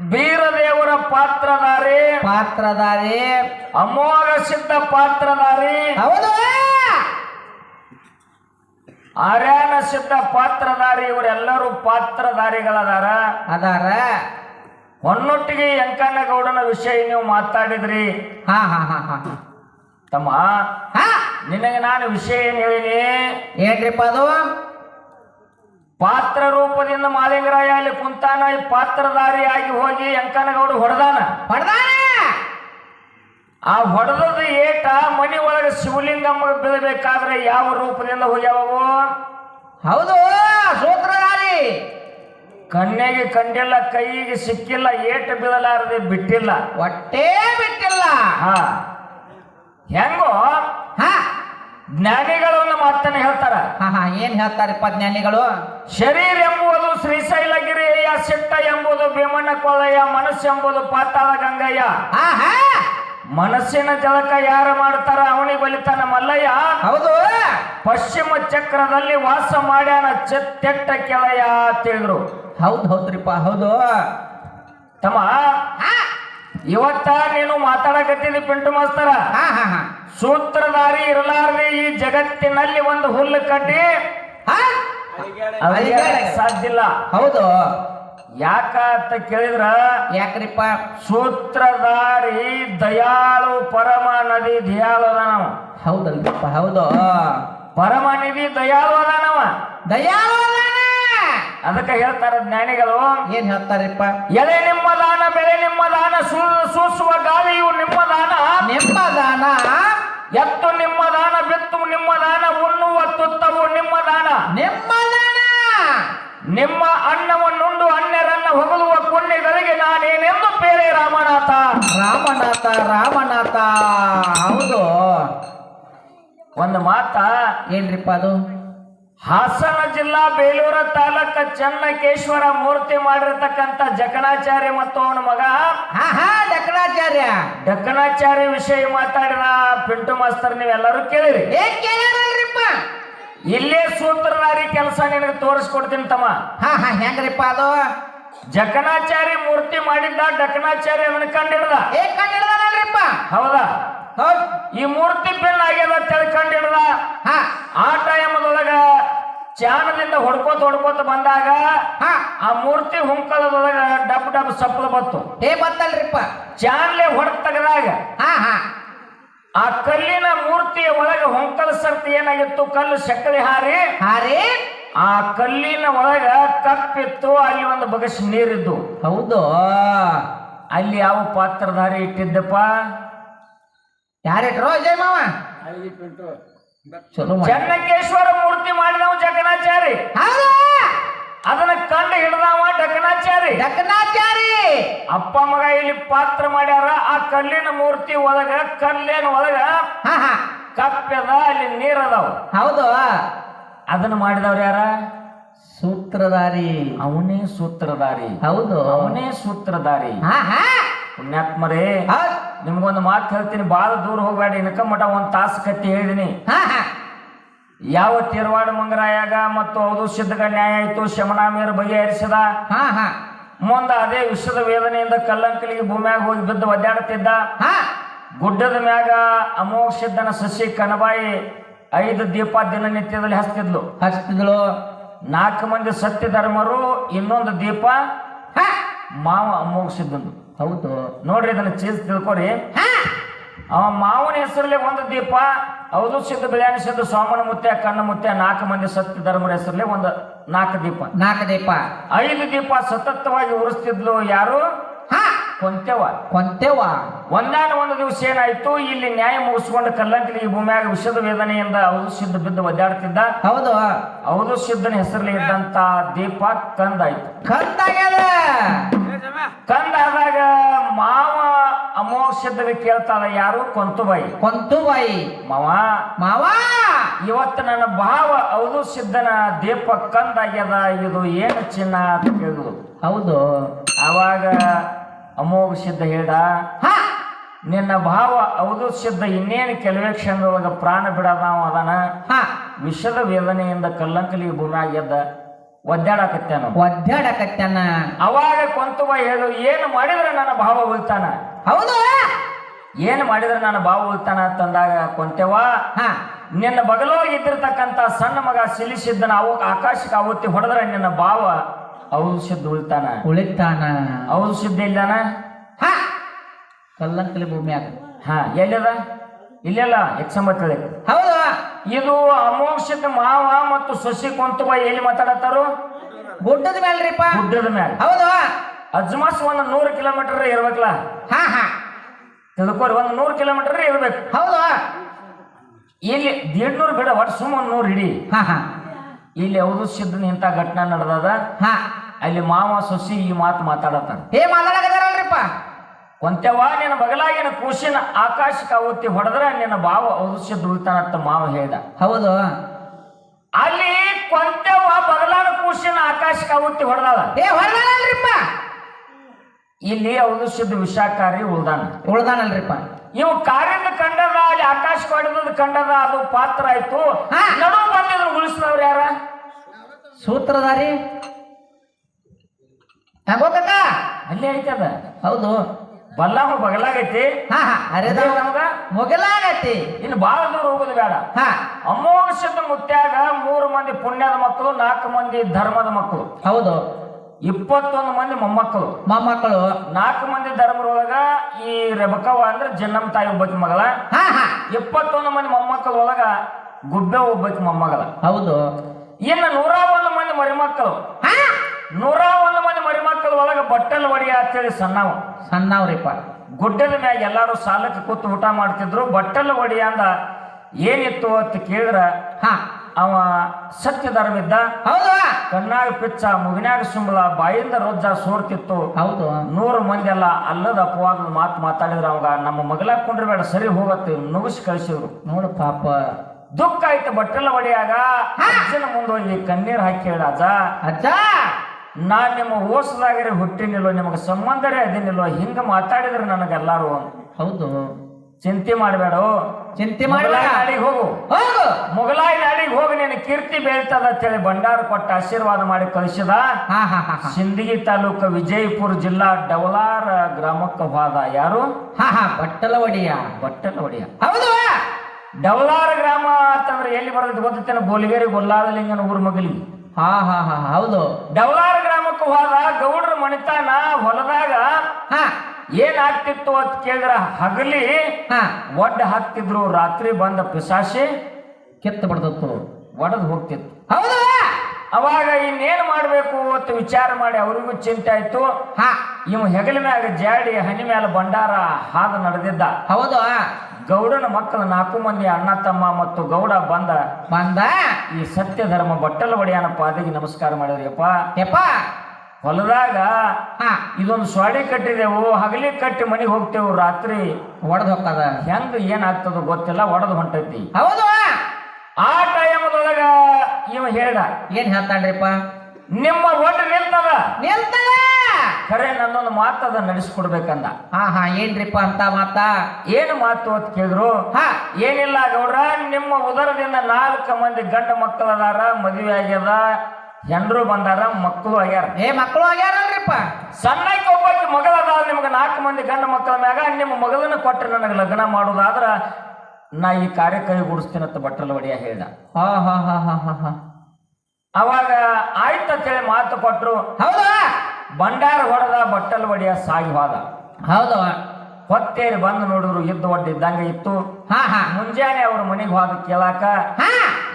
ಬೀರದೇವರ ಪಾತ್ರಧಾರಿ ಪಾತ್ರಧಾರಿ. ಅಮೋಘ ಸಿದ್ಧ ಪಾತ್ರಧಾರಿ ಹೌದು. ಆರ್ಯಾನ ಸಿದ್ಧ ಪಾತ್ರಧಾರಿ ಇವರೆಲ್ಲರೂ ಪಾತ್ರಧಾರಿಗಳದಾರ. ಅದಾರ. ಹೊನ್ನೊಟ್ಟಿಗೆ ಯಂಕಣ್ಣಗೌಡನ ವಿಷಯ ನೀವು ಮಾತಾಡಿದ್ರಿ. ಹಾ ಹಾ ಹಾ ಹಾ. ತಮ್ಮ ಹಾ. ನಿನಗೆ ನಾನು ವಿಷಯ ಏನು ಹೇಳಿನಿ? ಏನ್ರಿಪ್ಪ ಅದು? ಪಾತ್ರ ರೂಪದಿಂದ ಮಾಲಿಂಗರಾಯ ಅಲ್ಲಿ ಕುಂತಾನ ಪಾತ್ರಧಾರಿ ಆಗಿ ಹೋಗಿ ಯಂಕನಗೌಡ ಹೊಡೆದಾನ. ಹೊಡೆದಾನ? ಆ ಹೊಡೆದದ ಏಟ ಮನಿ ಒಳಗೆ ಶಿವಲಿಂಗಮ್ಮ ಬೀಳಬೇಕಾದ್ರೆ ಯಾವ ರೂಪದಿಂದ ಹೋಗ್ಯಾವು ಹೌದು ಸೂತ್ರಧಾರಿ. ಕಣ್ಣಿಗೆ ಕಂಡಿಲ್ಲ ಕೈಗೆ ಸಿಕ್ಕಿಲ್ಲ ಏಟ ಬೀಳಲಾರದೆ ಬಿಟ್ಟಿಲ್ಲ. ಒಟ್ಟೇ ಬಿಟ್ಟಿಲ್ಲ. ಹಾ. ಹೆಂಗೋ ಜ್ಞಾನಿಗಳು ನಮ್ಮ ಮಾತನ್ನ ಹೇಳ್ತಾರ. ಹಾ ಹಾ ಏನ್ ಹೇಳ್ತಾರಪ್ಪ ಜ್ಞಾನಿಗಳು? ಶರೀರ ಎಂಬುದು ಶ್ರೀಶೈಲಗಿರಿಯ ಸಿಟ್ಟ ಎಂಬುದು ಭೀಮಣ್ಣ ಕೊಳಯ್ಯ ಮನಸ್ಸು ಎಂಬುದು ಪಾತಾಳ ಗಂಗಯ್ಯ. ಮನಸ್ಸಿನ ಜಳಕ ಯಾರು ಮಾಡ್ತಾರ? ಅವನಿಗೆ ಬಲಿತಾನ ಮಲ್ಲಯ್ಯ. ಹೌದು. ಪಶ್ಚಿಮ ಚಕ್ರದಲ್ಲಿ ವಾಸ ಮಾಡ್ಯಾನ ಚೆತ್ತೆಟ್ಟ ಕೆಳಯ ತಿಳಿದ್ರು. ಹೌದು ಹೌದ್ರಿಪ್ಪ ಹೌದು. ತಮ್ಮ ಇವತ್ತ ನೀನು ಮಾತಾಡಕತ್ತಿದ್ದಿ ಪಿಂಟು ಮಾಸ್ತರ. ಹಾ ಹಾ ಹಾ. ಸೂತ್ರಧಾರಿ ಇರಲಾರದೆ ಈ ಜಗತ್ತಿನಲ್ಲಿ ಒಂದು ಹುಲ್ಲು ಕಟ್ಟಿ ಸಾಧ್ಯಲ್ಲ ಅಳಿಯಾಡಕ್ ಸಾಧ್ಯ ಇಲ್ಲ. ಹೌದು. ಯಾಕ ಅಂತ ಕೇಳಿದ್ರ? ಯಾಕ್ರಿಪ್ಪ? ಸೂತ್ರಧಾರಿ ದಯಾಳು ಪರಮ ನದಿ ದಯಾಳು ಅದಾನವ ಹೌದಲ್ರಿಪ್ಪ ಹೌದು. ಪರಮ ನಿಧಿ ದಯಾಳು ಅದಾನವ ದಯಾಳು ಅದಕ್ಕೆ ಹೇಳ್ತಾರ ಜ್ಞಾನಿಗಳು. ಏನ್ ಹೇಳ್ತಾರಪ್ಪ? ಎಲೆ ನಿಮ್ಮ ದಾನ ಬೆಳೆ ನಿಮ್ಮ ದಾನ ಸೂಸುವ ಗಾಳಿಯು ನಿಮ್ಮ ದಾನ. ನೆಮ್ಮದಾನ ಎತ್ತು ನಿಮ್ಮ ದಾನ ಬಿತ್ತು ನಿಮ್ಮ ದಾನ ಉಣ್ಣುವ ತುತ್ತವು ನಿಮ್ಮ ದಾನ. ನೆಮ್ಮದಾನ ನಿಮ್ಮ ಅನ್ನವನ್ನುಂಡು ಅನ್ಯರನ್ನ ಹೊಗಲುವ ಪುಣ್ಯಗಳಿಗೆ ನಾನೇನೆಂದು ಬೇರೆ ರಾಮನಾಥ. ರಾಮನಾಥ ರಾಮನಾಥ. ಹೌದು. ಒಂದು ಮಾತಾ ಏನ್ರಿಪ್ಪ ಅದು? ಹಾಸನ ಜಿಲ್ಲಾ ಬೇಲೂರ ತಾಲೂಕ ಚನ್ನಕೇಶ್ವರ ಮೂರ್ತಿ ಮಾಡಿರ್ತಕ್ಕಂಥ ಜಕಣಾಚಾರ್ಯ ಮತ್ತು ಅವನ ಮಗ. ಹಾ ಹಾ ಡಕ್ರಾಚಾರ್ಯ ಡಕ್ಕಣಾಚಾರ್ಯ ವಿಷಯ ಮಾತಾಡಿದ ಪಿಂಟು ಮಾಸ್ತರ್ ನೀವೆಲ್ಲರೂ ಕೇಳಿರಿ. ಇಲ್ಲೇ ಸೂತ್ರಧಾರಿ ಕೆಲಸ ನಿನಗೆ ತೋರಿಸ್ಕೊಡ್ತೀನಿ ತಮ್ಮ. ಹಾ ಹಾ ಹೆಂಗ್ರಿಪ್ಪ ಅದು? ಜಕಣಾಚಾರ್ಯ ಮೂರ್ತಿ ಮಾಡಿದ್ದ ಡಕಣಾಚಾರ್ಯ ಅವನ ಕಂಡಿಡ್ದ. ಕಂಡಿಡ್ದಾನಲ್ರಿಪ್ಪ? ಹೌದಾ? ಈ ಮೂರ್ತಿ ಪಿನ್ ಆಗ್ಯದ ತಿಳ್ಕೊಂಡಿಡ್ದ. ಕಂಡಿಡ್ದ ಹಾ. ಆ ಟೈಮದೊಳಗ ಚಾನದಿಂದ ಹೊಡ್ಕೋತ ಹೊಡ್ಕೋತ ಬಂದಾಗ ಹಾ. ಆ ಮೂರ್ತಿ ಹುಂಕಳದೊಳಗ ಡಬ್ ಡಬ್ ಸಪ್ಪಳ ಬತ್ತು ಏ ಬತ್ತಲ್ರಿಪ್ಪ ಚಾನ್ಲೆ ಹೊಡೆದ ತೆಗೆದಾಗ ಹಾ ಹಾ. ಆ ಕಲ್ಲಿನ ಮೂರ್ತಿಯ ಒಳಗೆ ಹೊಂಕಲ ಸರ್ತಿ ಏನಾಗಿತ್ತು? ಕಲ್ಲು ಸಕ್ಕರೆ ಹಾರಿ. ಹಾರಿ ಆ ಕಲ್ಲಿನ ಒಳಗ ಕಪ್ಪಿತ್ತು ಅಲ್ಲಿ ಒಂದು ಬಗಸ್ ನೀರಿದ್ದು. ಹೌದು? ಅಲ್ಲಿ ಯಾವ ಪಾತ್ರಧಾರಿ ಇಟ್ಟಿದ್ದಪ್ಪ? ಯಾರಿಟ್ರೋ? ಅಜಯ್ ಮಾವ? ಚನ್ನಕೇಶ್ವರ ಮೂರ್ತಿ ಮಾಡಿದವ ಜಕನಾಚಾರಿ ಹೌದಾ? ಅದನ್ನ ಕಂಡು ಹಿಡಿದವ ಡಕನಾಚಾರಿ. ಡಕನಾಚಾರಿ. ಅಪ್ಪ ಮಗ ಇಲ್ಲಿ ಪಾತ್ರ ಮಾಡ್ಯಾರ ಆ ಕಲ್ಲಿನ ಮೂರ್ತಿ ಒಳಗ ಕಲ್ಲಿನ ಒಳಗ ಹಾ ಹಾ. ಕಪ್ಪದ ಅಲ್ಲಿ ನೀರದಾವ. ಹೌದು. ಅದನ್ನ ಮಾಡಿದವ್ರು ಯಾರ? ಸೂತ್ರಧಾರಿ. ಅವನೇ ಸೂತ್ರಧಾರಿ. ಹೌದು. ಅವನೇ ಸೂತ್ರಧಾರಿ. ಹಾ ಹಾ. ಪುಣ್ಯಾತ್ಮರೇ ಹೌದ್ ನಿಮ್ಗೊಂದು ಮಾತು ಹೇಳ್ತೀನಿ ಬಹಳ ದೂರ ಹೋಗ್ಬೇಡಿ. ಇನ್ಕ ಮಠ ಒಂದು ತಾಸು ಕಟ್ಟಿ ಹೇಳಿದೀನಿ. ಯಾವ ತೀರ್ವಾಡ ಮಂಗರಾಯಾಗ ಮತ್ತು ಅವಧು ಸಿದ್ಧಗ ನ್ಯಾಯ ಆಯ್ತು ಶಮನಾಮೀರ್ ಬಗೆಹರಿಸಿದ ಮುಂದೆ ಅದೇ ವಿಶ್ವದ ವೇದನೆಯಿಂದ ಕಲ್ಲಂಕಲಿಗೆ ಭೂಮ್ಯಾಗ ಹೋಗಿ ಬಿದ್ದು ಒದ್ದಾಡುತ್ತಿದ್ದ ಗುಡ್ಡದ ಮ್ಯಾಗ ಅಮೋಘ ಸಿದ್ಧನ ಸಸಿ ಕನಬಾಯಿ ಐದು ದೀಪ ದಿನನಿತ್ಯದಲ್ಲಿ ಹಚ್ತಿದ್ಲು. ಹಚ್ತಿದ್ಳು ನಾಲ್ಕು ಮಂದಿ ಸತ್ಯ ಧರ್ಮರು ಇನ್ನೊಂದು ದೀಪ ಮಾವ ಅಮೋಘ ಸಿದ್ಧಂದು. ಹೌದು. ನೋಡ್ರಿ ಅದನ್ನ ಚೀಸ್ ತಿಳ್ಕೊರಿ ಅವ ಮಾವನ ಹೆಸರಲ್ಲಿ ಒಂದು ದೀಪ ಹೌದು ಸಿದ್ಧ ಬಿಳಿಯಾಣಿ ಸಿದ್ಧ ಸೋಮನ ಮುತ್ತೆ ಕಣ್ಣ ಮುತ್ತೆ ನಾಲ್ಕು ಮಂದಿ ಸತ್ಯ ಧರ್ಮರ ಹೆಸರಲ್ಲಿ ಒಂದು ನಾಲ್ಕು ದೀಪ. ನಾಲ್ಕು ದೀಪ. ಐದು ದೀಪ ಸತತವಾಗಿ ಉರಿಸ್ತಿದ್ಲು ಯಾರು? ಕೊಂತೆವ. ಕೊಂತೆವ. ಒಂದಾನ ಒಂದು ದಿವಸ ಏನಾಯ್ತು? ಇಲ್ಲಿ ನ್ಯಾಯ ಮುಗಿಸ್ಕೊಂಡು ಕಲ್ಲಂಕಲಿಗೆ ಭೂಮಿಯಾಗ ವಿಷದ ವೇದನೆಯಿಂದ ಹೌದು ಸಿದ್ಧ ಬಿದ್ದು ಒದ್ದಾಡ್ತಿದ್ದ. ಹೌದು. ಅವಧು ಸಿದ್ಧನ ಹೆಸರಲ್ಲಿ ಇದ್ದಂತ ದೀಪ ಕಂದಾಯ್ತು. ಕಂದಾಗ್ಯದ. ಕಂದಾದಾಗ ಮಾವ ಅಮೋಘ ಸಿದ್ಧಗೆ ಕೇಳ್ತಾಳ ಯಾರು? ಕೊಂತುಬಾಯಿ ಕೊಂತುಬಾಯಿ ಮಾವ. ಮಾವ! ಇವತ್ತು ನನ್ನ ಭಾವ ಅವಧು ಸಿದ್ಧನ ದೀಪ ಕಂದಾಗ್ಯದ ಇದು ಏನು ಚಿನ್ನ ಅಂತ ಕೇಳಿದ್ರು ಹೌದು. ಆವಾಗ ಅಮೋಘ ಸಿದ್ಧ ಹೇಳ ಹಾ! ನಿನ್ನ ಭಾವ ಅವಧು ಸಿದ್ಧ ಇನ್ನೇನು ಕೆಲವೇ ಕ್ಷಣದೊಳಗ ಪ್ರಾಣ ಬಿಡದವ ಅದನ? ಹಾ! ವಿಷದ ವೇದನೆಯಿಂದ ಕಲ್ಲಂಕಲಿ ಭೂಮಿ ಎದ್ದ ಒದ್ದಾಡಕತ್ತೇನು? ಒದ್ದಾಡಕತ್ತಾನ? ಅವಾಗ ಕೊಂತುವ ಹೇಳು ಏನು ಮಾಡಿದ್ರೆ ನನ್ನ ಭಾವ ಉಳ್ತಾನ? ಹೌದು. ಏನು ಮಾಡಿದ್ರೆ ನನ್ನ ಭಾವ ಉಳ್ತಾನ? ಅಂತಂದಾಗ ಕೊಂತೆವ ನಿನ್ನ ಬಗಲೋಗಿ ಇದ್ದಿರ್ತಕ್ಕಂಥ ಸಣ್ಣ ಮಗ ಸಿಲಿಸಿದ್ದನ ಅವು ಆಕಾಶಕ್ಕೆ ಆವತ್ತಿ ಹೊಡೆದ್ರೆ ನಿನ್ನ ಭಾವ ಔಷಧ ಉಳ್ತಾನ? ಉಳಿತಾನ. ಔಷಧ ಇಲ್ದಾನ? ಹಾ. ಕಲ್ಲಂಕಲಿ ಆಗ ಹಾ ಎಲ್ಲದ? ಇಲ್ಲೆಲ್ಲ? ಎಕ್ಸಂಬತ್ತಳಿ ಹೌದು. ಇದು ಅಮೋಕ್ಷದ ಮಾವ ಮತ್ತು ಸಸಿ ಕುಂತುವ ಎಲ್ಲಿ ಮಾತಾಡತ್ತಾರು? ಗುಡ್ಡದ ಮೇಲ್ರಿಪ್ಪ. ಗುಡ್ಡದ ಮೇಲೆ ಹೌದು. ಅಜ್ಮಾಸ್ ಒಂದ್ ನೂರು ಕಿಲೋಮೀಟರ್ ಇರ್ಬೇಕಲ್ಲ? ಹಾ ಹಾ. ತಿಳ್ಕೊರಿ ಒಂದು ನೂರು ಕಿಲೋಮೀಟರ್ ಇರ್ಬೇಕು. ಹೌದು. ಇಲ್ಲಿ ದೇಡ್ನೂರು ಬಿಡ ಒಟ್ಟು ಸುಮ್ಮ ಒಂದ್ ನೂರು ಹಿಡಿ. ಹಾ ಹಾ. ಇಲ್ಲಿ ಯಾವುದು ಸಿದ್ಧನ ಇಂಥ ಘಟನೆ ನಡೆದದ. ಹಾ. ಅಲ್ಲಿ ಮಾವ ಸೊಸಿ ಈ ಮಾತು ಮಾತಾಡತ್ತಾರ. ಏ ಮಾತಾಡಕತ್ತಾರಲ್ರಿಪ್ಪ ಕೊಂತೆವ ನಿನ್ನ ಬಗಲಾಗಿನ ಕೂಸಿನ ಆಕಾಶಕ್ಕೆ ಅವತ್ತಿ ಹೊಡೆದ್ರೆ ನಿನ್ನ ಭಾವ ಔಷಧ ಅಂತ ಮಾವ ಹೇಳ್ದ. ಹೌದು. ಅಲ್ಲಿ ಕೊಂತೆವ ಬಗಲಾನ ಕೂಸಿನ ಆಕಾಶಕ್ಕೆ ಅವತ್ತಿ ಹೊಡೆದಾಳ. ಏ ಹೊರದಾನಲ್ರಿಪ್ಪ ಇಲ್ಲಿ ಔಷಧ ವಿಷಾಕಾರಿ ಉಳ್ದಾನ. ಉಳ್ದಾನಲ್ರಿಪ್ಪ. ಇವು ಕಾರ್ಯದ ಕಂಡದ ಅಲ್ಲಿ ಆಕಾಶ ಕಡಿದ ಕಂಡದ ಅದು ಪಾತ್ರ ಆಯ್ತು. ನಡು ಬಂದಿದ್ರು ಉಳಿಸಿದವ್ರು ಯಾರ? ಸೂತ್ರಧಾರಿ. ಅಲ್ಲೇ ಐತದ ಹೌದು. ಬಲ್ಲಾಮ ಬಗಲಾಗೈತಿ. ಹಾ ಹಾ ಅರೆದ ಅದೇ ನಮ್ಗ. ಮೊಗಲಾಗತಿ. ಇನ್ನು ಬಹಳ ದೂರ ಹೋಗೋದು ಬೇಡ. ಹಾ. ಅಮೋಘದ ಮುತ್ಯಾಗ ಮೂರು ಮಂದಿ ಪುಣ್ಯದ ಮಕ್ಕಳು ನಾಲ್ಕು ಮಂದಿ ಧರ್ಮದ ಮಕ್ಕಳು. ಹೌದು. ಇಪ್ಪತ್ತೊಂದು ಮಂದಿ ಮೊಮ್ಮಕ್ಕಳು. ಮೊಮ್ಮಕ್ಕಳು. ನಾಲ್ಕು ಮಂದಿ ಧರ್ಮರೊಳಗ ಈ ರೆಬಕವ ಅಂದ್ರೆ ಜನ್ನಮ್ ತಾಯಿ ಒಬ್ಬಕ್ಕೆ ಮಗಳ. ಹಾ ಹಾ. ಇಪ್ಪತ್ತೊಂದು ಮಂದಿ ಮೊಮ್ಮಕ್ಕಳ ಒಳಗ ಗುಡ್ಡ ಒಬ್ಬಕ್ಕೆ ಮೊಮ್ಮಗಳ. ಹೌದು. ಇನ್ನು ನೂರ ಒಂದು ಮಂದಿ ಮರಿಮಕ್ಕಳು. ಹಾ. ನೂರ ಒಂದು ಮಂದಿ ಮರಿಮಕ್ಕಳು ಒಳಗೆ ಬಟ್ಟಲ್ ಒಡಿಯ ಅಂತೇಳಿ ಸಣ್ಣವ. ಸಣ್ಣವ್ರಿಪ್ಪ. ಗುಡ್ಡದ ಮ್ಯಾಗ ಎಲ್ಲಾರು ಸಾಲಕ್ಕೆ ಕೂತು ಊಟ ಮಾಡ್ತಿದ್ರು. ಬಟ್ಟಲ್ ಒಡಿಯ ಅಂದ ಏನಿತ್ತು ಅಂತ ಕೇಳಿದ್ರ ಹಾ. ಅವ ಸತ್ಯ ಧರ್ಮ ಇದ್ದ. ಹೌದು. ಕಣ್ಣಾಗ ಪಿಚ್ಚ ಮುಗಿನಾಗ ಸುಂಬಳ ಬಾಯಿಂದ ರೊಜ್ಜ ಸೋರ್ತಿತ್ತು. ಹೌದು. ನೂರು ಮಂದಿ ಎಲ್ಲ ಅಲ್ಲದ ಅಪವಾದ ಮಾತು ಮಾತಾಡಿದ್ರ. ಅವಾಗ ನಮ್ಮ ಮಗಲಾಗ ಕುಂಡ್ರಬೇಡ ಸರಿ ಹೋಗತ್ತೆ ನುಗ್ಸಿ ಕಳಿಸಿದ್ರು. ನೋಡು ಪಾಪ. ದುಃಖ ಆಯ್ತು ಬಟ್ಟಲ ಒಡೆಯಾಗ. ಅಜ್ಜನ ಮುಂದೋಗಿ ಕಣ್ಣೀರ್ ಹಾಕಿ ಹೇಳ ಅಜ್ಜ. ಅಜ್ಜ. ನಾನ್ ನಿಮ್ಮ ಓಸದಾಗರೆ ಹುಟ್ಟಿನಿಲ್ಲೋ ನಿಮಗೆ ಸಂಬಂಧರೇ ಅದೇನಿಲ್ಲೋ ಹಿಂಗ ಮಾತಾಡಿದ್ರೆ ನನಗೆಲ್ಲಾರು ಹೌದು. ಚಿಂತೆ ಮಾಡಬೇಡ. ಚಿಂತೆ ನಾಡಿಗೆ ಹೋಗು. ಹೌದು ಮೊಗಲಾಯಿ ನಾಡಿಗೆ ಹೋಗಿ ನಿನ್ನ ಕೀರ್ತಿ ಬೆಳ್ತದ ಅಂತೇಳಿ ಭಂಡಾರ ಕೊಟ್ಟ ಆಶೀರ್ವಾದ ಮಾಡಿ ಕಳಿಸಿದ. ಸಿಂದಗಿ ತಾಲೂಕು ವಿಜಯಪುರ ಜಿಲ್ಲಾ ಡವಲಾರ ಗ್ರಾಮಕ್ಕೆ ಹೋದ ಯಾರು? ಬಟ್ಟಲ ಒಡಿಯ ಬಟ್ಟಲ ಒಡೆಯ ಹೌದು. ಡವಲಾರ ಗ್ರಾಮ ಅಂತಂದ್ರೆ ಎಲ್ಲಿ ಬರ್ತೈತೆ ಬೋಲಿಗೇರಿ ಗೊಲ್ಲಾದ ಲಿಂಗನ ಊರ್ ಮಗಲಿ. ಹಾ ಹಾ ಹಾ ಹೌದು. ಡವಲಾರ ಹೋದ ಗೌಡ್ರ ಮಣಿತಾನ ಹೊಲದಾಗ ಹಾ. ಏನ್ ಆಗ್ತಿತ್ತು ಅಂತ ಕೇಳಿದ್ರ ಹಗಲಿ ಹಾ. ಒಡ್ಡ ಹಾಕ್ತಿದ್ರು ರಾತ್ರಿ ಬಂದ ಪಿಸಾಸಿ ಕಿತ್ತು ಬಿಡ್ತಿತ್ತು ಒಡೆದು ಹೋಗ್ತಿತ್ತು. ಹೌದು? ಅವಾಗ ಇನ್ನೇನ್ ಮಾಡ್ಬೇಕು ಅಂತ ವಿಚಾರ ಮಾಡಿ ಅವರಿಗೂ ಚಿಂತೆ ಆಯ್ತು. ಹಾ. ಇವ ಹೆಗಲ ಮ್ಯಾಗ ಜಾಡಿ ಹನಿ ಮ್ಯಾಲ ಭಂಡಾರ ಹಾದು ನಡೆದಿದ್ದ. ಹೌದು? ಗೌಡನ ಮಕ್ಕಳ ನಾಲ್ಕು ಮಂದಿ ಅಣ್ಣ ತಮ್ಮ ಮತ್ತು ಗೌಡ ಬಂದ. ಬಂದ? ಈ ಸತ್ಯ ಧರ್ಮ ಬಟ್ಟಲ ಒಡೆಯನ ಪಾದಿಗೆ ನಮಸ್ಕಾರ ಮಾಡಿದ್ರಿಯಪ್ಪ. ಯಪ್ಪ. ಹೊಲದಾಗ ಹಾ. ಇದೊಂದು ಸ್ವಾಡಿ ಕಟ್ಟಿದೆವು ಹಗಲಿ ಕಟ್ಟಿ ಮನೆಗೆ ಹೋಗ್ತೇವು ರಾತ್ರಿ. ಒಡೆದು ಹೋಗ್ತದ? ಹೆಂಗ್ ಏನಾಗ್ತದ ಗೊತ್ತಿಲ್ಲ ಒಡೆದು ಹೊಂಟೈತಿ. ಹೌದು. ಆ ಟೈಮದೊಳಗ ಇವ ಹೇಳ್ದ ಏನ್ ಹೇಳ್ತಾನ್ರಿಪ್ಪ ನಿಮ್ಮ ಒಟ್ಟು ನಿಲ್ತದ? ನಿಲ್ತದ? ಖರೆ ನನ್ನೊಂದು ಮಾತದ ನಡೆಸ್ಕೊಡ್ಬೇಕಂದ. ಹಾ ಹಾ ಏನ್ರಿಪ್ಪ ಅಂತ ಮಾತ? ಏನು ಮಾತು ಅಂತ ಕೇಳಿದ್ರು? ಹಾ. ಏನಿಲ್ಲ ಗೌಡ್ರ ನಿಮ್ಮ ಉದರದಿಂದ ನಾಲ್ಕು ಮಂದಿ ಗಂಡ ಮಕ್ಕಳದಾರ ಮದುವೆ ಆಗ್ಯದ. ಹೆಂಡ್ರು ಬಂದಾರ ಮಕ್ಕಳು ಆಗ್ಯಾರ. ಏ ಮಕ್ಕಳು ಆಗ್ಯಾರಲ್ರಿಪ್ಪ. ಸಣ್ಣಕ್ಕೆ ಒಬ್ಬಾಕಿ ಮಗಳದ ನಿಮ್ಗೆ ನಾಲ್ಕು ಮಂದಿ ಗಂಡ ಮಕ್ಕಳ ಮ್ಯಾಗ ನಿಮ್ಮ ಮಗಳನ್ನ ಕೊಟ್ಟರೆ ನನಗೆ ಲಗ್ನ ಮಾಡೋದಾದ್ರ ನಾ ಈ ಕಾರ್ಯ ಕೈಗೂಡಿಸ್ತೀನಂತ ಬಟ್ಟಲ ಒಡೆಯ ಹೇಳ್ದ. ಹಾ ಹಾ ಹಾ ಹಾ ಹಾ ಹಾ. ಅವಾಗ ಆಯ್ತಂತೇಳಿ ಮಾತು ಕೊಟ್ಟರು ಹೌದಾ? ಬಂಡಾರ ಹೊಡೆದ ಬಟ್ಟಲ್ ಒಡೆಯ ಸಾಗಿ ಹೋದ. ಹೌದಾ. ಹೊತ್ತೇರಿ ಬಂದು ನೋಡಿದ್ರು ಇದ್ದು ಒಡ್ಡಿದ್ದಂಗೆ ಇತ್ತು. ಹಾ ಹಾ. ಮುಂಜಾನೆ ಅವ್ರ ಮನೆಗೆ ಹೋದ ಕೇಳಾಕ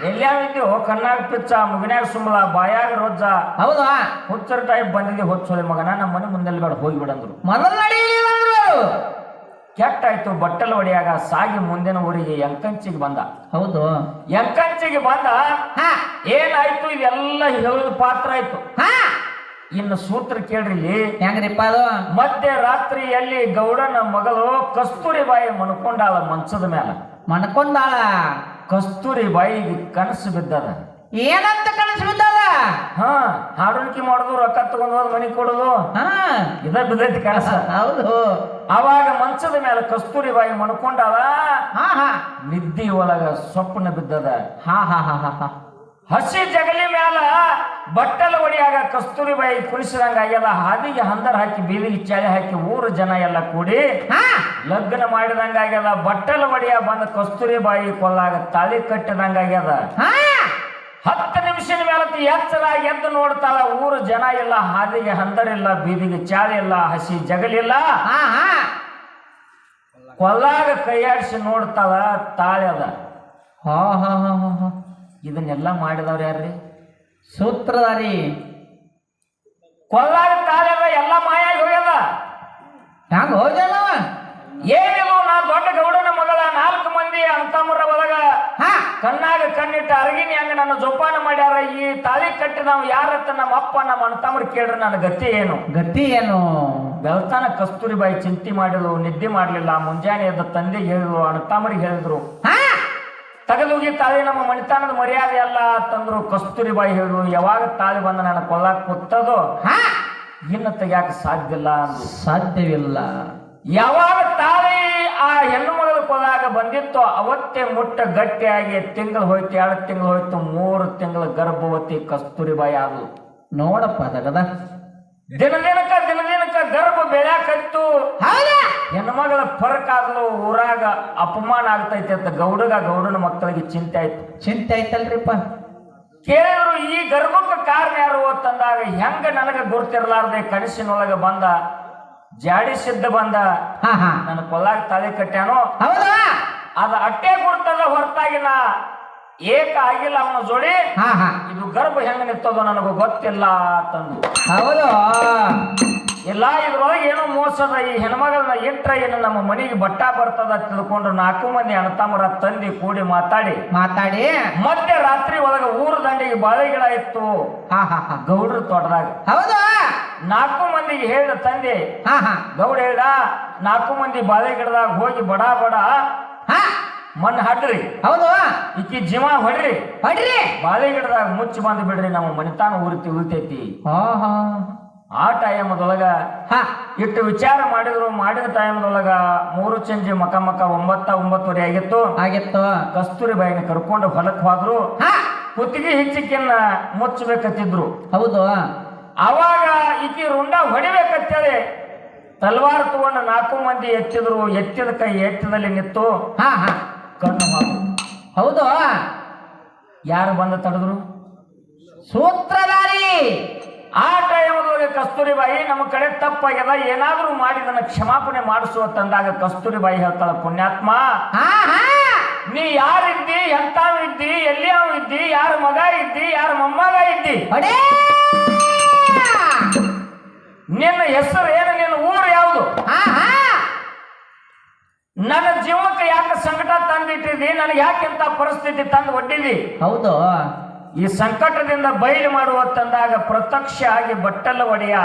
ಹಾ ಎಲ್ಲಾವಿದ್ದೀವೋ ಕಣ್ಣಾಗ ಪಿಚ್ಚ ಮುಗಿನ್ಯಾಗ ಸುಮ್ಮಲ ಬಾಯಾಗ ರೊಜ್ಜ. ಹೌದಾ? ಹುಚ್ಚರ ಟೈಪ್ ಬಂದಿದ್ದೆ ಹೊಚ್ಚೋದೆ ಮಗನ ನಮ್ಮ ಮನೆ ಮುಂದೆಲ್ಲಿ ಬೇಡ ಹೋಗಿಬಿಡಂದ್ರು ಮೊದಲು ನಡೆಯಲಿಲ್ಲಂದ್ರು ಕೆಟ್ಟಾಯ್ತು ಬಟ್ಟಲ್ ಒಡೆಯಾಗ ಸಾಗಿ ಮುಂದಿನ ಊರಿಗೆ ಎಂಕಂಚಿಗೆ ಬಂದ. ಹೌದು. ಎಂಕಂಚಿಗೆ ಬಂದ? ಹಾ. ಏನಾಯ್ತು? ಇದೆಲ್ಲ ಹೇಳಿದ ಪಾತ್ರ ಆಯ್ತು. ಹಾ. ಇನ್ನು ಸೂತ್ರ ಕೇಳ್ರಿ ಹೆಂಗ್ರಿಪ್ಪ ಅದು? ಮಧ್ಯ ರಾತ್ರಿಯಲ್ಲಿ ಗೌಡನ ಮಗಳು ಕಸ್ತೂರಿ ಬಾಯಿ ಮನ್ಕೊಂಡಾಳ ಮಂಚದ ಮೇಲೆ ಮಣ್ಕೊಂದಾಳ ಕಸ್ತೂರಿ ಬಾಯಿಗೆ ಕನಸು ಬಿದ್ದದ. ಏನಂತ ಕನಸು ಬಿದ್ದದ? ಹಾ ಹಾಡುಣಿಕೆ ಮಾಡೋದು ರೊಕ್ಕ ತಗೊಂಡು ಹೋದ್ ಮನೆ ಕೊಡೋದು. ಹಾ. ಇದ ಬಿದ್ದೈತಿ ಕನಸ. ಹೌದು. ಅವಾಗ ಮಂಚದ ಮೇಲೆ ಕಸ್ತೂರಿ ಬಾಯಿ ಮಣ್ಕೊಂಡವ ಹಾ ಹಾ. ನಿದ್ದಿ ಒಳಗ ಸ್ವಪ್ನ ಬಿದ್ದದ. ಹಾ ಹಾ ಹಾ ಹಾ ಹಾ. ಹಸಿ ಜಗಲಿ ಮ್ಯಾಲ ಬಟ್ಟಲು ಒಡಿಯಾಗ ಕಸ್ತೂರಿ ಬಾಯಿ ಕುಣಿಸಿದಂಗ ಎಲ್ಲ ಹಾದಿಗೆ ಹಂದರ್ ಹಾಕಿ ಬೀದಿಗೆ ಚಾಳಿ ಹಾಕಿ ಊರು ಜನ ಎಲ್ಲ ಕೂಡಿ ಲಗ್ನ ಮಾಡಿದಂಗ ಆಗ್ಯದ. ಬಟ್ಟಲ ಒಡಿಯ ಬಂದ ಕಸ್ತೂರಿ ಬಾಯಿ ಕೊಲ್ಲಾಗ ತಾಳಿ ಕಟ್ಟಿದಂಗ ಆಗ್ಯದ. ಹತ್ತು ನಿಮಿಷದ ಮೇಲೆ ಎಚ್ಚರ ಎದ್ದು ನೋಡ್ತಾಳ ಊರು ಜನ ಇಲ್ಲ ಹಾದಿಗೆ ಹಂದರಿಲ್ಲ ಬೀದಿಗೆ ಚಾಳಿ ಇಲ್ಲ ಹಸಿ ಜಗಲಿಲ್ಲ ಕೊಲ್ಲಾಗ ಕೈಯಾಡಿಸಿ ನೋಡ್ತಾಳ ತಾಳೆ ಅದ. ಹಾ ಹಾ ಹಾ ಹಾ ಹಾ. ಇದನ್ನೆಲ್ಲ ಮಾಡಿದವ್ರು ಯಾರ್ರಿ? ಸೂತ್ರಧಾರಿ. ಕೊಲ್ಲಾಗ ಕಾಲದ ಎಲ್ಲ ಮಾಯಾಗಿ ಹೋಗ್ಯದ. ಹ್ಯಾಂಗ ಹೋಗ್ಯಲ್ಲ ಏನಿಲ್ಲ ನಾ ದೊಡ್ಡ ಗೌಡನ ಮಗಳ ನಾಲ್ಕು ಮಂದಿ ಅಂತಮರ ಒಳಗ ಕಣ್ಣಾಗ ಕಣ್ಣಿಟ್ಟ ಅರಗಿನಿ ಹಂಗ ನನ್ನ ಜೋಪಾನ ಮಾಡ್ಯಾರ. ಈ ತಾಳಿ ಕಟ್ಟಿ ನಾವು ಯಾರತ್ತ ನಮ್ಮ ಅಪ್ಪ ನಮ್ಮ ಅಣ್ತಮ್ಮರು ಕೇಳ್ರಿ ನನ್ನ ಗತಿ ಏನು? ಗತಿ ಏನು? ದೇವಸ್ಥಾನ ಕಸ್ತೂರಿ ಬಾಯಿ ಚಿಂತೆ ಮಾಡಿದ್ಲು ನಿದ್ದೆ ಮಾಡ್ಲಿಲ್ಲ. ಮುಂಜಾನೆ ಎದ್ದ ತಂದೆಗೆ ಹೇಳಿದ್ರು ಅಣ್ತಮ್ಮರಿಗೆ ಹೇಳಿದ್ರು. ಹಾ ತಗದೋಗಿ ತಾಳಿ ನಮ್ಮ ಮಣಿತಾನದ ಮರ್ಯಾದೆ ಅಲ್ಲ ಅಂತಂದ್ರು ಕಸ್ತೂರಿ ಬಾಯಿ ಹೇಳಿದ್ರು ಯಾವಾಗ ತಾಳಿ ಬಂದ ನಾನು ಕೊಲ್ಲಾಕ್ ಕೂತದೋ ಇನ್ನು ತೆಗ್ಯಾಕ ಸಾಧ್ಯ ಇಲ್ಲ ಸಾಧ್ಯವಿಲ್ಲ. ಯಾವಾಗ ತಾಳಿ ಆ ಹೆಣ್ಣು ಮಗಳ ಕೊಲಾಗ ಬಂದಿತ್ತೋ ಅವತ್ತೇ ಮುಟ್ಟ ಗಟ್ಟಿಯಾಗಿ ತಿಂಗಳು ಹೋಯ್ತು ಎರಡು ತಿಂಗಳು ಹೋಯ್ತು ಮೂರು ತಿಂಗಳು ಗರ್ಭವತಿ ಕಸ್ತೂರಿ ಬಾಯಿ ಆದ್ಲು. ನೋಡಪ್ಪ ತಗದ. ದಿನ ದಿನಕ್ಕ ದಿನ ಗರ್ಭ ಬೆಳ್ಯಾಕತ್ತು ಹೆಣ್ಮಗಳ ಫರ್ಕ್ ಆದ್ಲು ಊರಾಗ ಅಪಮಾನ ಆಗ್ತೈತೆ ಅಂತ ಗೌಡಗ ಗೌಡನ ಮಕ್ಕಳಿಗೆ ಚಿಂತೆ ಆಯ್ತು. ಚಿಂತೆ ಆಯ್ತಲ್ರಿಪ್ಪ. ಕೇಳಿದ್ರು ಈ ಗರ್ಭಕ್ಕೆ ಕಾರಣ ಯಾರು ಅಂತಂದಾಗ ಹೆಂಗ ನನಗ ಗುರ್ತಿರ್ಲಾರ್ದೆ ಕನಸಿನೊಳಗೆ ಬಂದ ಜಾಡಿ ಸಿದ್ಧ ಬಂದ ನನ್ನ ಕೊಲ್ಲಾಗ ತಾಳಿ ಕಟ್ಯಾನೋ ಹೌದಾ? ಅದ ಅಟ್ಟೆ ಗುರ್ತದ ಹೊರತಾಗಿಲ್ಲ ಏಕ ಆಗಿಲ್ಲ ಅವನ ಜೋಡಿ? ಇದು ಗರ್ಭ ಹೆಂಗ ನಿತ್ತದೋ ನನಗೂ ಗೊತ್ತಿಲ್ಲ ಅಂತಂದು ಹೌದು? ಇಲ್ಲ ಇದ್ರೊಳಗೆ ಏನೋ ಮೋಸದ ಈ ಹೆಣ್ಮಗಳನ್ನ ಇಟ್ರ ಏನು ನಮ್ಮ ಮನೆಗೆ ಬಟ್ಟ ಬರ್ತದ ತಿಳ್ಕೊಂಡು ನಾಲ್ಕು ಮಂದಿ ಅಣ್ಣತಮ್ಮರ ತಂದಿ ಕೂಡಿ ಮಾತಾಡಿ. ಮಾತಾಡಿ. ಮತ್ತೆ ರಾತ್ರಿ ಒಳಗ ಊರ ದಂಡಿಗೆ ಬಾಳೆ ಗಿಡ ಇತ್ತು. ಹಾ ಹಾ ಹಾ. ಗೌಡ್ರ ತೋಟದಾಗ. ಹೌದಾ? ನಾಲ್ಕು ಮಂದಿಗೆ ಹೇಳ ತಂದೆ. ಗೌಡ ಹೇಳ ನಾಲ್ಕು ಮಂದಿ ಬಾಳೆ ಗಿಡದಾಗ ಹೋಗಿ ಬಡ ಬಡ. ಮಣ್ಣು ಹಡ್ರಿ ಹೌದು. ಈಕಿ ಜಿಮ ಹೊಡ್ರಿ. ಹೊಡ್ರಿ. ಬಾಳೆ ಗಿಡದಾಗ ಮುಚ್ಚಿ ಬಂದು ಬಿಡ್ರಿ ನಮ್ಮ ಮನಿತಾನ ಉರಿತಿ ಉಳಿತೈತಿ ಹಾ ಹಾ ಆ ಟೈಮದೊಳಗ ಹಾ ಇಟ್ಟು ವಿಚಾರ ಮಾಡಿದ್ರು ಮಾಡಿದ ಟೈಮದೊಳಗ ಮೂರು ಚಂಜಿ ಮಕ ಮಕ ಒಂಬತ್ತ ಒಂಬತ್ತುವರೆ ಆಗಿತ್ತು. ಆಗಿತ್ತು. ಕಸ್ತೂರಿ ಬಾಯಿನ ಕರ್ಕೊಂಡು ಹೊಲಕ್ ಹೋದ್ರು. ಹಾ. ಕುತ್ತಿಗೆ ಹೆಚ್ಚಿಕ್ಕಿನ್ನ ಮುಚ್ಚಬೇಕತ್ತಿದ್ರು. ಹೌದು. ಅವಾಗ ಈಕಿ ರುಂಡ ಹೊಡಿಬೇಕಂತೇಳಿ ತಲ್ವಾರ್ ತಗೊಂಡು ನಾಲ್ಕು ಮಂದಿ ಎತ್ತಿದ್ರು ಎತ್ತಿದ ಕೈ ಎತ್ತದಲ್ಲಿ ನಿಂತು ಹಾ ಹಾ. ಕಣ್ಣು ಹಾಕು. ಹೌದು. ಯಾರು ಬಂದು ತಡೆದ್ರು? ಸೂತ್ರಧಾರಿ. ಆ ಟೈಮದೊಳಗೆ ಕಸ್ತೂರಿಬಾಯಿ ನಮ್ಮ ಕಡೆ ತಪ್ಪಾಗ್ಯದ ಏನಾದರೂ ಮಾಡಿ ನನ್ನ ಕ್ಷಮಾಪಣೆ ಮಾಡಿಸು ತಂದಾಗ ಕಸ್ತೂರಿಬಾಯಿ ಹೇಳ್ತಾಳೆ ಪುಣ್ಯಾತ್ಮ ನೀ ಯಾರಿದ್ದಿ ಎಂತಾವ್ ಇದ್ದಿ ಎಲ್ಲಿ ಇದ್ದಿ ಯಾರ ಮಗ ಇದ್ದಿ ಯಾರ ಮೊಮ್ಮಗ ಇದ್ದಿ? ನಿನ್ನ ಹೆಸರು ಏನು ನಿನ್ನ ಊರು ಯಾವುದು? ನನ್ನ ಜೀವನಕ್ಕೆ ಯಾಕೆ ಸಂಕಟ ತಂದಿಟ್ಟಿದ್ದಿ ನನಗೆ ಯಾಕೆ ಇಂಥ ಪರಿಸ್ಥಿತಿ ತಂದು ಒಡ್ಡಿದಿ? ಹೌದು. ಈ ಸಂಕಟದಿಂದ ಬಯಲು ಮಾಡುವ ತಂದಾಗ ಪ್ರತ್ಯಕ್ಷ ಆಗಿ ಬಟ್ಟಲ ಒಡೆಯ.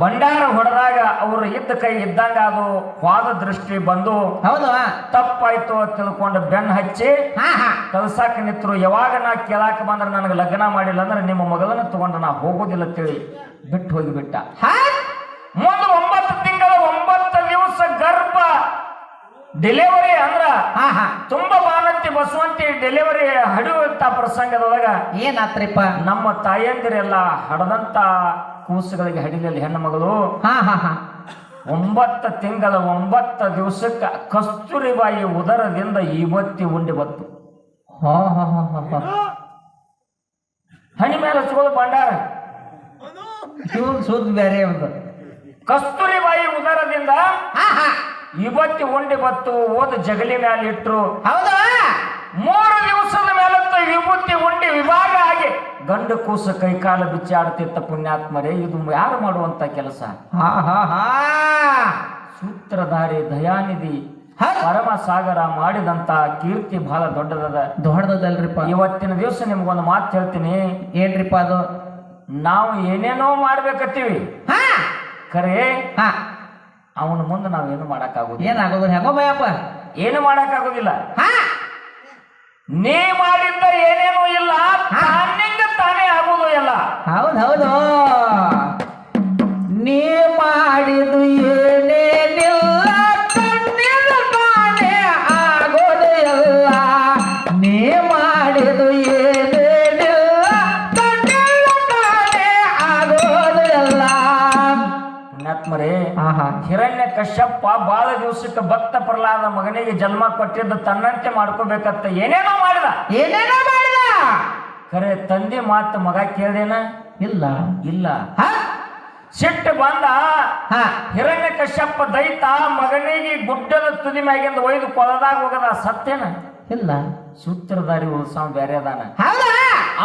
ಭಂಡಾರ ಹೊಡೆದಾಗ ಅವರು ಇದ್ದ ಕೈ ಇದ್ದಂಗ ಅದು ವಾದ ದೃಷ್ಟಿ ಬಂದು ಹೌದು ತಪ್ಪಾಯ್ತು ತಿಳ್ಕೊಂಡು ಬೆನ್ನು ಹಚ್ಚಿ ಕಲ್ಸಾಕ ನಿತ್ರು. ಯಾವಾಗ ನಾ ಕೇಳಾಕ ಬಂದ್ರೆ ನನಗೆ ಲಗ್ನ ಮಾಡಿಲ್ಲ ಅಂದ್ರೆ ನಿಮ್ಮ ಮಗಳನ್ನ ತಗೊಂಡು ನಾ ಹೋಗೋದಿಲ್ಲ ತಿಳಿ ಬಿಟ್ಟು ಹೋಗಿಬಿಟ್ಟ. ಡೆಲಿವರಿ ಅಂದ್ರ ತುಂಬಾ ಬಾನಂತಿ ಬಸವಂತಿ ಡೆಲಿವರಿ ಹಡಿಯುವಂತ ಪ್ರಸಂಗದೊಳಗ ಏನಾತ್ರಿಪ್ಪ? ನಮ್ಮ ತಾಯಂದಿರೆಲ್ಲ ಹಡದಂತ ಕೂಸುಗಳಿಗೆ ಹಡಿಲಿಲ್ಲ ಹೆಣ್ಣು ಮಗಳು. ಒಂಬತ್ತು ತಿಂಗಳ ಒಂಬತ್ತು ದಿವಸಕ್ಕೆ ಕಸ್ತೂರಿ ಬಾಯಿ ಉದರದಿಂದ ಇವತ್ತಿ ಉಂಡಿ ಬತ್ತು ಹಣಿ ಮೇಲೆ ಹಚ್ಕೊಳ್ಳೋ ಭಂಡಾರ. ಬೇರೆ ಒಂದು ಕಸ್ತೂರಿ ಬಾಯಿ ಉದರದಿಂದ ಇವತ್ತಿ ಉಂಡಿ ಬತ್ತು ಓದ ಜಗಲಿ ಮೇಲೆ ಇಟ್ರು. ಹೌದಾ? ಮೂರು ದಿವಸದ ಮೇಲಂತೂ ವಿಭೂತಿ ಉಂಡಿ ವಿಭಾಗ ಆಗಿ ಗಂಡು ಕೂಸ ಕೈಕಾಲ ಬಿಚ್ಚಿ ಆಡ್ತಿತ್ತ ಪುಣ್ಯಾತ್ಮರೇ ಇದು ಯಾರು ಮಾಡುವಂತ ಕೆಲಸ? ಹಾ ಹಾ ಹಾ ಸೂತ್ರಧಾರಿ ದಯಾನಿಧಿ. ಪರಮ ಸಾಗರ ಮಾಡಿದಂತ ಕೀರ್ತಿ ಬಹಳ ದೊಡ್ಡದದ. ದೊಡ್ಡದಲ್ರಿಪ್ಪ ಇವತ್ತಿನ ದಿವಸ ನಿಮ್ಗೊಂದು ಮಾತು ಹೇಳ್ತೀನಿ. ಏನ್ರಿಪ್ಪ ಅದು? ನಾವು ಏನೇನೋ ಮಾಡ್ಬೇಕತ್ತೀವಿ. ಹಾ. ಅವನ ಮುಂದೆ ನಾವೇನು ಏನು ಏನಾಗೋದು ಹೆಂಗೋ ಭಯಪ್ಪ. ಏನು ಮಾಡಕ್ಕಾಗೋದಿಲ್ಲ. ಹಾ? ನೀ ಮಾಡಿದ್ದ ಏನೇನು ಇಲ್ಲ ತಾನೇ ಆಗೋದು ಎಲ್ಲ. ಹೌದು ಹೌದು. ಕಶ್ಯಪ ಬಾಳ ದಿವಸಕ್ಕೆ ಭಕ್ತ ಪ್ರಹ್ಲಾದ ಮಗನಿಗೆ ಜನ್ಮ ಕೊಟ್ಟಿದ್ದು ತನ್ನಂತೆ ಮಾಡ್ಕೋಬೇಕಂತ ಏನೇನೋ ಮಾಡಿದ. ಏನೇನೋ ಮಾಡಿದ? ಖರೆ ತಂದೆ ಮಾತು ಮಗ ಕೇಳ್ದೇನ? ಇಲ್ಲ. ಇಲ್ಲ. ಸಿಟ್ಟು ಬಂದ ಹಾ. ಹಿರಣ್ಯ ಕಶ್ಯಪ ದೈತ ಮಗನಿಗೆ ಗುಡ್ಡದ ತುದಿ ಮ್ಯಾಗಿಂದ ಒಯ್ದು ಕೊಲದಾಗ ಹೋಗದ ಸತ್ಯನ? ಇಲ್ಲ. ಸೂತ್ರಧಾರಿ ಉತ್ಸವ ಬೇರೆ ಅದಾನ.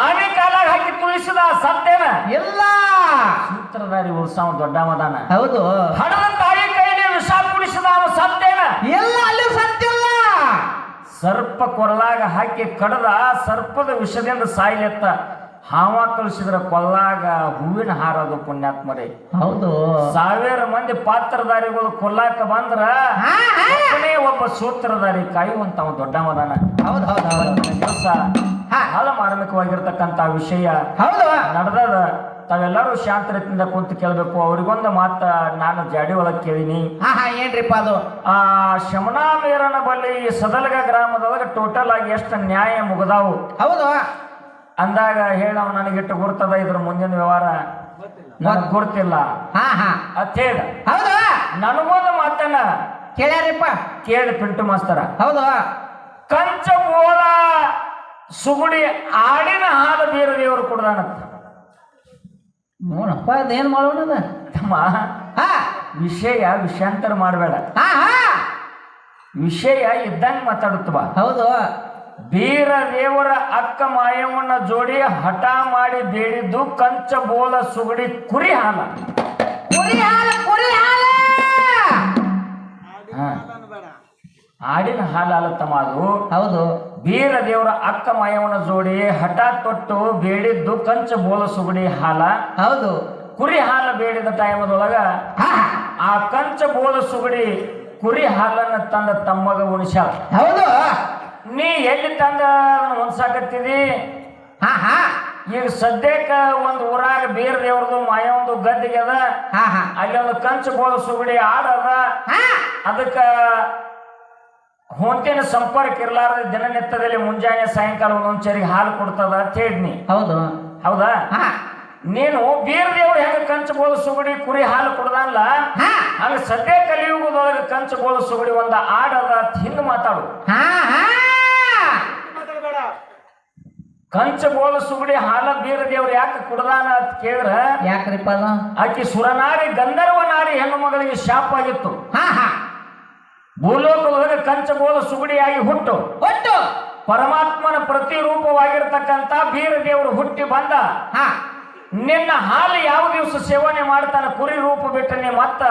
ಆನೆ ಕಾಲಾಗ ಹಾಕಿ ತುಳಿಸಿದ ಸತ್ಯನ? ಇಲ್ಲ. ಸೂತ್ರಧಾರಿ ಉತ್ಸವ ದೊಡ್ಡವದಾನ ಹೌದು. ಹಣದ ಎಲ್ಲ ಅಲ್ಲಿ ಸತ್ಯ ಇಲ್ಲ ಸರ್ಪ ಕೊರಲಾಗ ಹಾಕಿ ಕಡದ ಸರ್ಪದ ವಿಷದಿಂದ ಸಾಯ್ಲೆತ್ತ ಹಾವ ಕಳಿಸಿದ್ರ ಕೊಲ್ಲಾಗ ಹೂವಿನ ಹಾರದು ಪುಣ್ಯಾತ್ಮರೇ. ಹೌದು. ಸಾವಿರ ಮಂದಿ ಪಾತ್ರಧಾರಿಗಳು ಕೊಲ್ಲಾಕ ಬಂದ್ರ ಒಬ್ಬ ಸೂತ್ರಧಾರಿ ದೊಡ್ಡ ಮದನ ಹೌದು ಹೌದು ಹೌದು. ದಿವಸ ಹಾ. ಬಹಳ ಮಾರ್ಮಿಕವಾಗಿರ್ತಕ್ಕಂತ ವಿಷಯ ಹೌದು ನಡೆದದ. ತಾವೆಲ್ಲರೂ ಶಾಂತ ರೀತಿಯಿಂದ ಕುಂತು ಕೇಳಬೇಕು. ಅವ್ರಿಗೊಂದು ಮಾತ ನಾನು ಜಾಡಿ ಒಳಗೆ ಕೇಳಿನಿ. ಹಾ ಹಾ ಏನ್ರಿಪ್ಪ ಅದು? ಆ ಶಮನಾಮೇರನ ಬಳಿ ಈ ಸದಲಗ ಗ್ರಾಮದೊಳಗೆ ಟೋಟಲ್ ಆಗಿ ಎಷ್ಟು ನ್ಯಾಯ ಮುಗದಾವು? ಹೌದು. ಅಂದಾಗ ಹೇಳವ್ ನನಗಿಟ್ಟು ಗುರ್ತದ ಇದ್ರ ಮುಂದಿನ ವ್ಯವಹಾರ? ನನಗೆ ಗುರ್ತಿಲ್ಲ. ಹಾ ಹಾ. ಅಂತ ಹೇಳ. ಹೌದು. ನನಗೊಂದು ಮಾತನ್ನ ಕೇಳ್ಯಾರಿಪ್ಪ? ಕೇಳಿ ಪಿಂಟು ಮಾಸ್ತರ. ಹೌದು. ಕಂಚ ಮೋಲ ಸುಗುಡಿ ಆಡಿನ ಹಾಲು ಬೀರ ದೇವರು ಕುಡ್ದಾನಂತ. ನೋಡಪ್ಪ ಅದೇನು ಮಾಡೋಣದ ತಮ್ಮ ಹಾ. ವಿಷಯ ವಿಷಯಾಂತರ ಮಾಡಬೇಡ. ಹಾ ಹಾ. ವಿಷಯ ಇದ್ದಂಗೆ ಮಾತಾಡುತ್ತವ ಹೌದು. ಬೀರ ದೇವರ ಅಕ್ಕ ಮಾಯಮ್ಮನ ಜೋಡಿ ಹಠ ಮಾಡಿ ಬೇಡಿದ್ದು ಕಂಚ ಬೋಲ ಸುಗಡಿ ಕುರಿ ಹಾಲ ಕುರಿ ಹಾಲ ಕುರಿ ಹಾಲ ಹಾ. ಆಡಿನ ಹಾಲು ತಮ್ಮ ಅದು ಹೌದು. ಬೀರ ದೇವರ ಅಕ್ಕ ಮಾಯವನ ಜೋಡಿ ಹಠಾತ್ ತೊಟ್ಟು ಬೇಡಿದ್ದು ಕಂಚ ಬೋಳ ಸುಗುಡಿ ಹಾಲ. ಹೌದು. ಕುರಿ ಹಾಲ ಬೇಡಿದ ಟೈಮದೊಳಗ. ಆ ಕಂಚ ಬೋಳ ಸುಗುಡಿ ಕುರಿ ಹಾಲನ್ನ ತಂದ ತಮ್ಮಗ ಉಣಿಸ ಹೌದು. ನೀ ಎಲ್ಲಿ ತಂದ ಒಣಸಾಕತ್ತಿದಿ ಈಗ ಸದ್ಯಕ್ಕ ಒಂದು ಊರಾಗ ಬೀರ ದೇವ್ರದು ಮಾಯವಂದು ಗದ್ದಿಗೆ ಅದ. ಅಲ್ಲಿ ಒಂದು ಕಂಚ ಬೋಳ ಸುಗಡಿ ಆಡದ ಅದಕ್ಕ ಹೊಂತಿನ ಸಂಪರ್ಕ ಇರ್ಲಾರ್ದ ದಿನನಿತ್ಯದಲ್ಲಿ ಮುಂಜಾನೆ ಸಾಯಂಕಾಲ ಒಂದೊಂದ್ ಚರಿಗೆ ಹಾಲು ಕೊಡ್ತದ ಅಂತ ಹೇಳಿದ್ನಿ. ಹೌದು. ಹೌದಾ? ನೀನು ಬೇರೆ ದೇವ್ರು ಹೆಂಗ ಕಂಚ ಸುಗಡಿ ಕುರಿ ಹಾಲು ಕೊಡದಲ್ಲ ಹಂಗ ಸದ್ಯ ಕಲಿಯುಗದೊಳಗ ಕಂಚ ಸುಗಡಿ ಒಂದ ಆಡದ ಹಿಂಗ ಮಾತಾಡು. ಹಾ ಸುಗಡಿ ಕಂಚ ಬೋಲ ಸುಗಡಿ ಹಾಲ ಬೀರ ದೇವ್ರು ಯಾಕೆ ಕುಡ್ದಾನ ಅಂತ ಕೇಳಿದ್ರ ಯಾಕ್ರಿಪ್ಪ ಆಕಿ ಸುರನಾರಿ ಗಂಧರ್ವ ನಾರಿ ಹೆಣ್ಣು ಮಗಳಿಗೆ ಶಾಪ್ ಆಗಿತ್ತು. ಹಾ ಹಾ. ಭೂಲೋಕದೊಳಗೆ ಕಂಚ ಬೋಳ ಸುಗುಡಿಯಾಗಿ ಹುಟ್ಟು. ಹುಟ್ಟು. ಪರಮಾತ್ಮನ ಪ್ರತಿರೂಪವಾಗಿರ್ತಕ್ಕಂತ ಬೀರ ದೇವರು ಹುಟ್ಟಿ ಬಂದ. ಹಾ. ನಿನ್ನ ಹಾಲು ಯಾವ ದಿವಸ ಸೇವನೆ ಮಾಡ್ತಾನೆ ಕುರಿ ರೂಪ ಬಿಟ್ಟು ನೀ ಮತ್ತ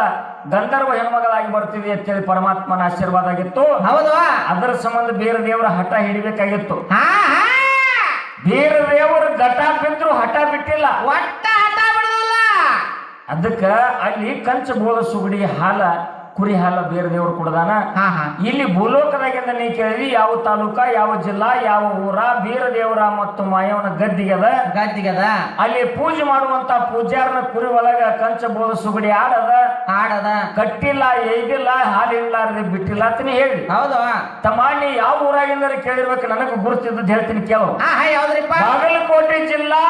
ಗಂಧರ್ವ ಹೆಣ್ಮಗಳಾಗಿ ಬರ್ತಿದೆ ಅಂತೇಳಿ ಪರಮಾತ್ಮನ ಆಶೀರ್ವಾದ ಆಗಿತ್ತು. ಹೌದಾ. ಅದರ ಸಂಬಂಧ ಬೀರ ದೇವರ ಹಠ ಹಿಡಿಬೇಕಾಗಿತ್ತು. ಬೀರ ದೇವರು ಘಟ ಬಿದ್ರು ಹಠ ಬಿಟ್ಟಿಲ್ಲ. ಒಟ್ಟ ಹಠ ಅದಕ್ಕ ಅಲ್ಲಿ ಕಂಚ ಬೋಳ ಸುಗುಡಿ ಹಾಲ ಕುರಿ ಹಾಲ ಬೇರೆ ದೇವರು ಕುಡ್ದಾನ? ಹಾ ಹಾ. ಇಲ್ಲಿ ಭೂಲೋಕದಾಗಿಂದ ನೀ ಕೇಳಿದಿ ಯಾವ ತಾಲೂಕ ಯಾವ ಜಿಲ್ಲಾ ಯಾವ ಊರ ಬೀರ ದೇವರ ಮತ್ತು ಮಾಯವನ ಗದ್ದಿಗದ ಗದ್ದಿಗದ ಅಲ್ಲಿ ಪೂಜೆ ಮಾಡುವಂತ ಪೂಜಾರನ ಕುರಿ ಒಳಗ ಕಂಚ ಬೋದ ಸುಗಡಿ ಆಡದ. ಆಡದ. ಕಟ್ಟಿಲ್ಲ ಏಗಿಲ್ಲ ಹಾಲು ಇಲ್ಲಾರದೆ ಬಿಟ್ಟಿಲ್ಲ ಅಂತ ಹೇಳಿ ಹೌದು. ತಮ್ಮ ನೀ ಯಾವ ಊರಾಗಿಂದ ಕೇಳಿರ್ಬೇಕು ನನಗೆ ಗುರುತಿದ್ದದ್ದು ಹೇಳ್ತೀನಿ ಕೇಳು. ಹಾ ಹಾ ಯಾವ್ದ್ರಿಪ್ಪ? ಬಾಗಲಕೋಟೆ ಜಿಲ್ಲಾ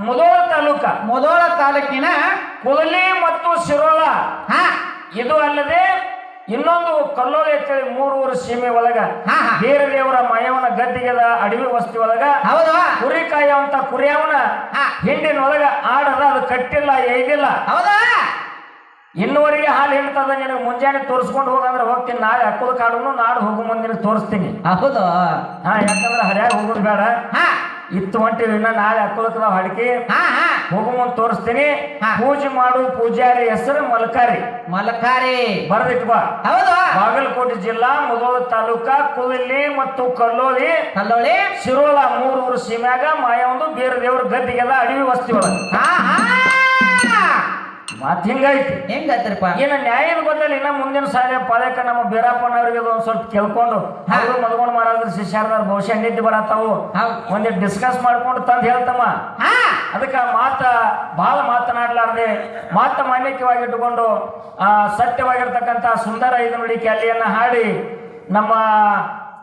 ಮುದೋಳ ತಾಲೂಕ. ಮೊದಲ ತಾಲೂಕಿನ ಕುದಲಿ ಮತ್ತು ಶಿರೋಳ. ಹಾ. ಇದು ಅಲ್ಲದೆ ಇನ್ನೊಂದು ಕಲ್ಲೋಳಿ ಅಂತೇಳಿ ಮೂರು ಊರು ಸೀಮೆ ಒಳಗ ದೇವರ ಮಯವನ ಗದ್ದಿಗೆದ ಅಡವಿ ವಸ್ತಿ ಒಳಗ ಕುರಿಕಾಯ ಕುರಿ ಕಾಯುವಂತ ಕುರಿಯವನ ಹಿಂಡಿನ ಒಳಗ ಆಡದ ಅದು ಕಟ್ಟಿಲ್ಲ ಏಗಿಲ್ಲ ಹೌದಾ ಇನ್ನುವರೆಗೆ ಹಾಲು ಹೇಳ್ತದ ನಿನಗೆ ಮುಂಜಾನೆ ತೋರಿಸ್ಕೊಂಡು ಹೋಗಂದ್ರೆ ಹೋಗ್ತೀನಿ ನಾಳೆ ಹಕ್ಕದ ಕಾಡುನು ನಾಡು ಹೋಗು ಮುಂದಿನ ತೋರಿಸ್ತೀನಿ. ಹೌದು. ಹಾ ಯಾಕಂದ್ರೆ ಹರ್ಯಾಗ ಹೋಗೋದು ಬೇಡ. ಇತ್ತು ಹೊಂಟಿವಿ ಇನ್ನ ನಾಳೆ ಹಕ್ಕದಕ್ಕದ ಹಡಕಿ ಹಾ ತೋರಿಸ್ತೇನೆ. ಪೂಜೆ ಮಾಡು ಪೂಜಾರಿ ಹೆಸರು ಮಲಕಾರಿ. ಮಲಕಾರಿ. ಬಾ ಹೌದು. ಬಾಗಲಕೋಟೆ ಜಿಲ್ಲಾ ಮುದೋಳ ತಾಲೂಕಾ ಕುಲಿಲಿ ಮತ್ತು ಕಲ್ಲೋಳಿ. ಕಲ್ಲೋಳಿ. ಶಿರೋಳ ಮೂರು ಊರು ಸೀಮ್ಯಾಗ ಒಂದು ಬೇರೆ ದೇವ್ರ ಗದ್ದಿಗೆಲ್ಲ ಅಡವಿ ವಸ್ತಿ ಒಳಗ ಮತ್ ಹಿಂಗಾಯ್ತು? ಹೆಂಗತ್ರಿಪ್ಪ ಏನ ನ್ಯಾಯ ಬದಲು ಇನ್ನ ಮುಂದಿನ ಸಾಲ ಪಾಲಕ ನಮ್ಮ ಬೀರಪ್ಪನವ್ರಿಗೆ ಒಂದ್ ಸ್ವಲ್ಪ ಕೇಳ್ಕೊಂಡು. ಅವರು ಮದ್ಕೊಂಡ್ ಮಾರಾದ್ರ ಶಿಷ್ಯಾರ್ದಾರ ಬಹುಶಃ ನಿದ್ದೆ ಬರತ್ತಾವು. ಒಂದಿಟ್ಟು ಡಿಸ್ಕಸ್ ಮಾಡ್ಕೊಂಡು ತಂದು ಹೇಳ್ತಮ್ಮ. ಅದಕ್ಕೆ ಮಾತ ಬಹಳ ಮಾತನಾಡ್ಲಾರ್ದೆ ಮಾತ ಮಾನ್ಯಕವಾಗಿಟ್ಟುಕೊಂಡು ಆ ಸತ್ಯವಾಗಿರ್ತಕ್ಕಂಥ ಸುಂದರ ಐದು ನುಡಿ ಕ್ಯಾಲಿಯನ್ನ ಹಾಡಿ ನಮ್ಮ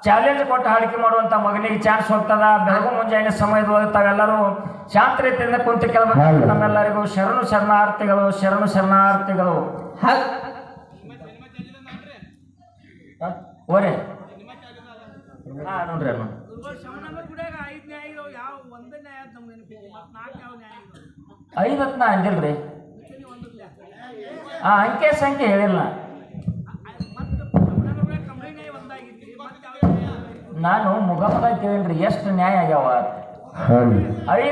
ಚಾಲೆಂಜ್ ಕೊಟ್ಟು ಹಾಡಿಕೆ ಮಾಡುವಂತ ಮಗನಿಗೆ ಚಾನ್ಸ್ ಹೋಗ್ತದ? ಬೆಳಗು ಮುಂಜಾನೆ ಸಮಯದೊಳಗೆ ತಾವೆಲ್ಲರೂ ಶಾಂತ ರೀತಿಯಿಂದ ಕುಂತು ಕೇಳಬೇಕು ನಮ್ಮೆಲ್ಲರಿಗೂ ಶರಣು ಶರಣಾರ್ಥಿಗಳು ಶರಣು ಶರಣಾರ್ಥಿಗಳು? ಓರೆ. ನೋಡ್ರಿ ಐದತ್ ನಾ ಅಂದಿಲ್ರಿ. ಆ ಅಂಕೆ ಸಂಖ್ಯೆ ಹೇಳಿಲ್ಲ. ನಾನು ಮುಖಮುಖ ಕೇಳಿನ್ರಿ ಎಷ್ಟು ನ್ಯಾಯ ಆಗ್ಯಾವ? ಐದು